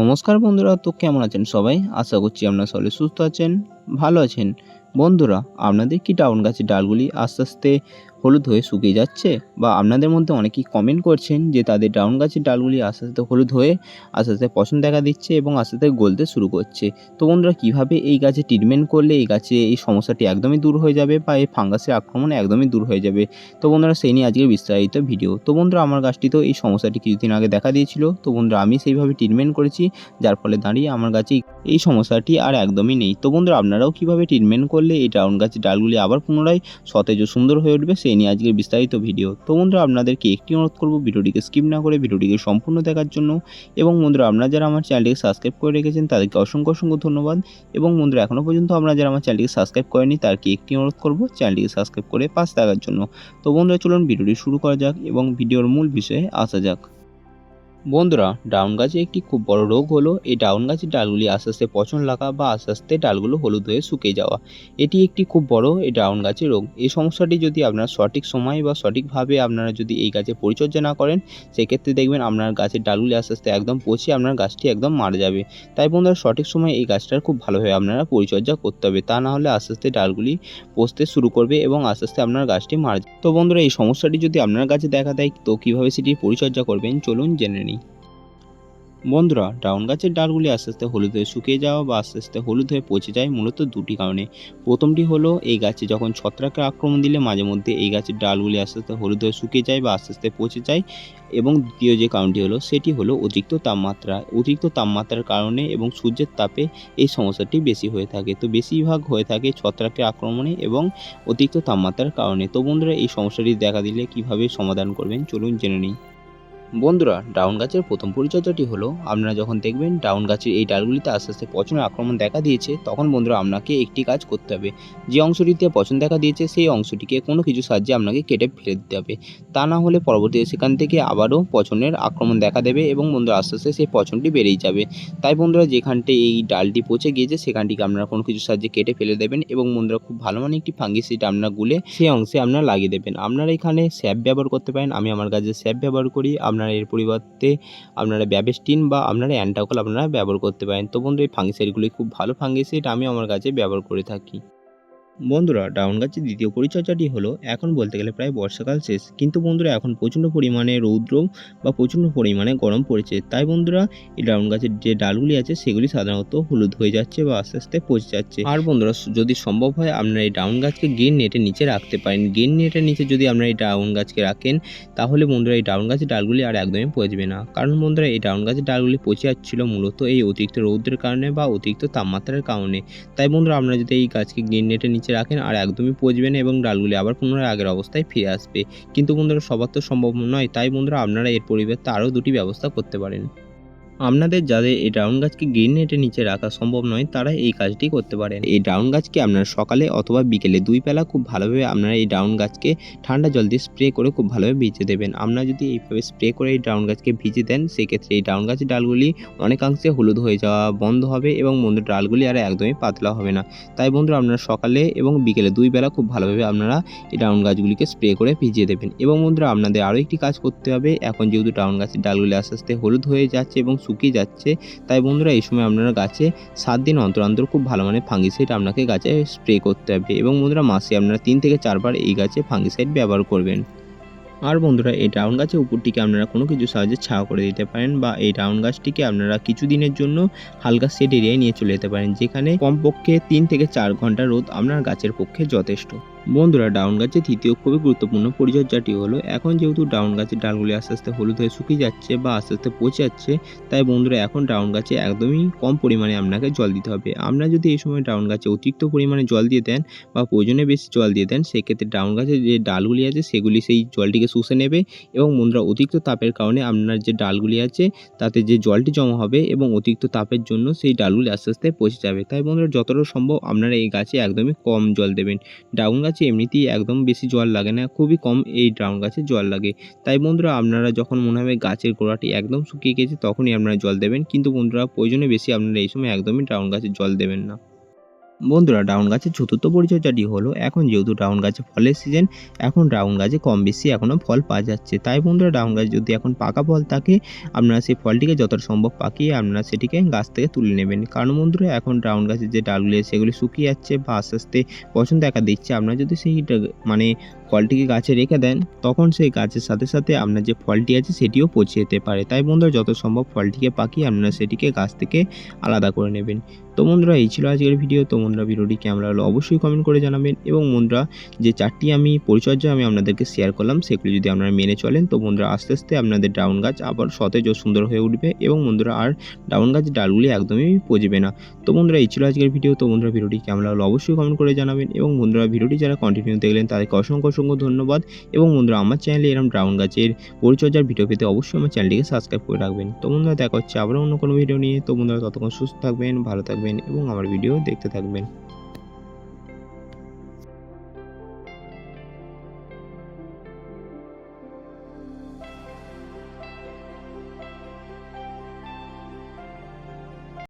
নমস্কার বন্ধুরা, তো কেমন আছেন সবাই? আশা করছি আপনারা সবাই সুস্থ আছেন, ভালো আছেন। বন্ধুরা, আপনাদের কি টাউন গাছের ডালগুলি আস্তে আস্তে হলুদ হয়ে শুকিয়ে যাচ্ছে বা আপনাদের মধ্যে অনেকেই কমেন্ট করছেন যে তাদের ডাউন গাছের ডালগুলি আস্তে আস্তে হলুদ হয়ে আস্তে আস্তে পছন্দ দেখা দিচ্ছে এবং আস্তে আস্তে গলতে শুরু করছে। তো বন্ধুরা, কীভাবে এই গাছে ট্রিটমেন্ট করলে এই গাছে এই সমস্যাটি একদমই দূর হয়ে যাবে বা এই ফাঙ্গাসের আক্রমণ একদমই দূর হয়ে যাবে? তো বন্ধুরা, সেই নিয়ে আজকের বিস্তারিত ভিডিও তো বন্ধুরা, আমার গাছটি তো এই সমস্যাটি কিছুদিন আগে দেখা দিয়েছিল। তো বন্ধুরা, আমি সেইভাবে ট্রিটমেন্ট করেছি, যার ফলে দাঁড়িয়ে আমার গাছে এই সমস্যাটি আর একদমই নেই। তো বন্ধুরা, আপনারাও কীভাবে ট্রিটমেন্ট করলে এই ডাউন গাছের ডালগুলি আবার পুনরায় সতেজ ও সুন্দর হয়ে উঠবে, সেই নিয়ে আজকের বিস্তারিত ভিডিও তো বন্ধুরা, আপনাদেরকে একটি অনুরোধ করব, ভিডিওটিকে স্কিপ না করে ভিডিওটিকে সম্পূর্ণ দেখার জন্য। এবং বন্ধুরা, আপনারা যারা আমার চ্যানেলটিকে সাবস্ক্রাইব করে রেখেছেন, তাদেরকে অসংখ্য অসংখ্য ধন্যবাদ। এবং বন্ধুরা এখনও পর্যন্ত আপনারা যারা আমার চ্যানেলটিকে সাবস্ক্রাইব করেনি তারকে একটি অনুরোধ করব চ্যানেলটিকে সাবস্ক্রাইব করে পাশ থাকার জন্য। তো বন্ধুরা, চলুন ভিডিওটি শুরু করা যাক এবং ভিডিওর মূল বিষয়ে আসা যাক। বন্ধুরা, ডাউন গাছে একটি খুব বড় রোগ হলো, এই ডাউন গাছের ডালগুলি আস্তে আস্তে পচন লাগা বা আস্তে আস্তে ডালগুলো হলুদ হয়ে শুকিয়ে যাওয়া। এটি একটি খুব বড় এই ডাউন গাছের রোগ। এই সমস্যাটি যদি আপনারা সঠিক সময় বা সঠিকভাবে আপনারা যদি এই গাছের পরিচর্যা না করেন, সেক্ষেত্রে দেখবেন আপনার গাছের ডালগুলি আস্তে আস্তে একদম পচে আপনার গাছটি একদম মারা যাবে। তাই বন্ধুরা, সঠিক সময় এই গাছটার খুব ভালোভাবে আপনারা পরিচর্যা করতে হবে। তা না হলে আস্তে আস্তে ডালগুলি পচতে শুরু করবে এবং আস্তে আস্তে আপনার গাছটি মারা যাবে। তো বন্ধুরা, এই সমস্যাটি যদি আপনার গাছে দেখা দেয়, তো কীভাবে সেটি পরিচর্যা করবেন, চলুন জেনে নিই। বন্ধুরা, ডাউন গাছের ডালগুলি আস্তে আস্তে হলুদ হয়ে শুকিয়ে যাওয়া বা আস্তে আস্তে হলুদ হয়ে পচে যায় মূলত দুটি কারণে। প্রথমটি হলো, এই গাছে যখন ছত্রাকের আক্রমণ দিলে মাঝে মধ্যে এই গাছের ডালগুলি আস্তে আস্তে হলুদ হয়ে শুকিয়ে যায় বা আস্তে আস্তে পচে যায়। এবং দ্বিতীয় যে কারণটি হলো, সেটি হলো অতিরিক্ত তাপমাত্রা। অতিরিক্ত তাপমাত্রার কারণে এবং সূর্যের তাপে এই সমস্যাটি বেশি হয়ে থাকে। তো বেশিরভাগ হয়ে থাকে ছত্রাকের আক্রমণে এবং অতিরিক্ত তাপমাত্রার কারণে। তো বন্ধুরা, এই সমস্যাটি দেখা দিলে কীভাবে সমাধান করবেন? চলুন জেনে নিই। বন্ধুরা, ডাউন গাছের প্রথম পরিচর্যাটি হলো, আপনারা যখন দেখবেন ডাউন গাছের এই ডালগুলিতে আস্তে আস্তে পচনের আক্রমণ দেখা দিয়েছে, তখন বন্ধুরা আপনাকে একটি কাজ করতে হবে। যে অংশটিতে পচন দেখা দিয়েছে, সেই অংশটিকে কোনো কিছু সাহায্যে আপনাকে কেটে ফেলে দিতে হবে। তা না হলে পরবর্তীতে সেখান থেকে আবারও পচনের আক্রমণ দেখা দেবে এবং বন্ধুরা আস্তে আস্তে সেই পচনটি বেড়েই যাবে। তাই বন্ধুরা যেখানটি এই ডালটি পচে গিয়েছে, সেখানটিকে আপনারা কোনো কিছু সাহায্যে কেটে ফেলে দেবেন এবং বন্ধুরা খুব ভালো মানে একটি ফাঙ্গিসিড আপনারা গুলে সেই অংশে আপনারা লাগিয়ে দেবেন। আপনারা এখানে স্যাপ ব্যবহার করতে পারেন, আমি আমার গাছে স্যাপ ব্যবহার করি, আপনারা এর পরিবর্তে আপনারা ব্যাবেস্টিন বা আপনারা অ্যান্টাকল আপনারা ব্যবহার করতে পারেন। তো বন্ধু, এই ফাঙ্গিসাইডগুলি খুব ভালো ফাঙ্গিসাইড আমি আমার কাছে ব্যবহার করে থাকি। বন্ধুরা, ডাউন গাছের দ্বিতীয় পরিচর্যাটি হলো, এখন বলতে গেলে প্রায় বর্ষাকাল শেষ। কিন্তু বন্ধুরা, এখন প্রচণ্ড পরিমাণে রৌদ্র বা প্রচণ্ড পরিমাণে গরম পড়েছে। তাই বন্ধুরা, এই ডাউন গাছের যে ডালগুলি আছে, সেগুলি সাধারণত হলুদ হয়ে যাচ্ছে বা আস্তে আস্তে পচে যাচ্ছে। আর বন্ধুরা যদি সম্ভব হয়, আপনারা এই ডাউন গাছকে গ্রিন নেটের নিচে রাখতে পারেন। গ্রিন নেটের নিচে যদি আপনারা এই ডাউন গাছকে রাখেন, তাহলে বন্ধুরা, এই ডাউন গাছের ডালগুলি আর একদমই পচবে না। কারণ বন্ধুরা, এই ডাউন গাছের ডালগুলি পচে যাচ্ছিল মূলত এই অতিরিক্ত রৌদ্রের কারণে বা অতিরিক্ত তাপমাত্রার কারণে। তাই বন্ধুরা, আপনারা যদি এই গাছকে গ্রিন নেটের নিচে রাখেন আর একদমই পচবে না এবং ডালগুলি আবার পুনরায় আগের অবস্থায় ফিরে আসবে। কিন্তু বন্ধুরা, সবার তো সম্ভব নয়। তাই বন্ধুরা, আপনারা এর পরিবর্তে আরও দুটি ব্যবস্থা করতে পারেন। আপনাদের যাদের এই ডাউন গাছকে গ্রিন নেটের নিচে রাখা সম্ভব নয়, তারা এই কাজটি করতে পারেন। এই ডাউন গাছকে আপনারা সকালে অথবা বিকেলে দুই বেলা খুব ভালোভাবে আপনারা এই ডাউন গাছকে ঠান্ডা জল দিয়ে স্প্রে করে খুব ভালোভাবে ভিজে দেবেন। আপনারা যদি এইভাবে স্প্রে করে এই ডাউন গাছকে ভিজে দেন, সেক্ষেত্রে এই ডাউন গাছের ডালগুলি অনেকাংশে হলুদ হয়ে যাওয়া বন্ধ হবে এবং বন্ধুর ডালগুলি আর একদমই পাতলা হবে না। তাই বন্ধুরা, আপনারা সকালে এবং বিকেলে দুই বেলা খুব ভালোভাবে আপনারা এই ডাউন গাছগুলিকে স্প্রে করে ভিজিয়ে দেবেন। এবং বন্ধুরা, আপনাদের আরও একটি কাজ করতে হবে। এখন যেহেতু ডাউন গাছের ডালগুলি আস্তে আস্তে হলুদ হয়ে যাচ্ছে এবং শুকিয়ে যাচ্ছে। তাই বন্ধুরা, এই সময় আপনারা গাছে সাত দিন অন্তর অন্তর খুব ভালো মানে ফাঙ্গিসাইড আপনাকে গাছে স্প্রে করতে হবে। এবং বন্ধুরা, মাসে আপনারা তিন থেকে চারবার এই গাছে ফাঙ্গিসাইড ব্যবহার করবেন। আর বন্ধুরা, এই ডাউন গাছের উপরটিকে আপনারা কোনো কিছু সাহায্যে ছাওয়া করে দিতে পারেন বা এই ডাউন গাছটিকে আপনারা কিছু দিনের জন্য হালকা সেট এরিয়ায় নিয়ে চলে যেতে পারেন, যেখানে কমপক্ষে তিন থেকে চার ঘণ্টা রোদ আপনার গাছের পক্ষে যথেষ্ট। বন্ধুরা, ডাউন গাছের তৃতীয় খুবই গুরুত্বপূর্ণ পরিচর্যাটি হলো, এখন যেহেতু ডাউন গাছের ডালগুলি আস্তে আস্তে হলুদ হয়ে শুকিয়ে যাচ্ছে বা আস্তে আস্তে পচে যাচ্ছে, তাই বন্ধুরা এখন ডাউন গাছে একদমই কম পরিমাণে আপনাকে জল দিতে হবে। আপনারা যদি এই সময় ডাউন গাছে অতিরিক্ত পরিমাণে জল দিয়ে দেন বা প্রয়োজনে বেশি জল দিয়ে দেন, সেক্ষেত্রে ডাউন গাছের যে ডালগুলি আছে, সেগুলি সেই জলটিকে শুষে নেবে এবং বন্ধুরা, অতিরিক্ত তাপের কারণে আপনার যে ডালগুলি আছে, তাতে যে জলটি জমা হবে এবং অতিরিক্ত তাপের জন্য সেই ডালগুলি আস্তে আস্তে পচে যাবে। তাই বন্ধুরা, যতটা সম্ভব আপনারা এই গাছে একদমই কম জল দেবেন। ডাউন গাছে এমনিতেই একদম বেশি জল লাগে না, খুবই কম এই ড্রাউন গাছে জল লাগে। তাই বন্ধুরা, আপনারা যখন মনে হবে গাছের গোড়াটি একদম শুকিয়ে গেছে, তখনই আপনারা জল দেবেন। কিন্তু বন্ধুরা, প্রয়োজনে বেশি আপনারা এই সময় একদমই ড্রাউন গাছে জল দেবেন না। বন্ধুরা, ডাউন গাছের চতুর্থ পরিচর্যাটি হলো, এখন যেহেতু ডাউন গাছে ফলের সিজন এখন ডাউন গাছে কম বেশি এখনও ফল পাওয়া যাচ্ছে। তাই বন্ধুরা, ডাউন গাছ যদি এখন পাকা ফল থাকে, আপনারা সেই ফলটিকে যতটা সম্ভব পাকিয়ে আপনারা সেটিকে গাছ থেকে তুলে নেবেন। কারণ বন্ধুরা, এখন ডাউন গাছের যে ডালগুলি সেগুলি শুকিয়ে যাচ্ছে বা আস্তে আস্তে পছন্দ দেখা দিচ্ছে, আপনারা যদি সেই মানে ফলটিকে গাছে রেখে দেন, তখন সেই গাছের সাথে সাথে আপনার যে ফলটি আছে সেটিও পচে যেতে পারে। তাই বন্ধুরা, যত সম্ভব ফলটিকে পাকিয়ে আপনারা সেটিকে গাছ থেকে আলাদা করে নেবেন। তো বন্ধুরা, এই ছিল আজকের ভিডিও। তো বন্ধুরা, ভিডিওটি কেমন লাগল অবশ্যই কমেন্ট করে জানাবেন। এবং বন্ধুরা, যে চারটি আমি পরিচর্যা আমি আপনাদেরকে শেয়ার করলাম, সেগুলি যদি আপনারা মেনে চলেন, তো বন্ধুরা, আস্তে আস্তে আপনাদের ডাউন গাছ আবার সতেজ ও সুন্দর হয়ে উঠবে এবং বন্ধুরা, আর ডাউন গাছ ডালগুলি একদমই পচবে না। তো বন্ধুরা, এই ছিল আজকের ভিডিও। তো বন্ধুরা, ভিডিওটি কেমন লাগল অবশ্যই কমেন্ট করে জানাবেন। এবং বন্ধুরা, ভিডিওটি যারা কন্টিনিউ দেখলেন, তাদেরকে অসংখ্য অসংখ্য ধন্যবাদ। এবং বন্ধুরা, আমার চ্যানেলে এরম ড্রাউন গাছের পরিচর্যার ভিডিও পেতে অবশ্যই আমার চ্যানেলটিকে সাবস্ক্রাইব করে রাখবেন। তো বন্ধুরা, দেখা হচ্ছে আবার অন্য কোনো ভিডিও নিয়ে। তো বন্ধুরা, ততক্ষণ সুস্থ থাকবেন, ভালো থাকবেন এবং আমার ভিডিও দেখতে থাকবেন।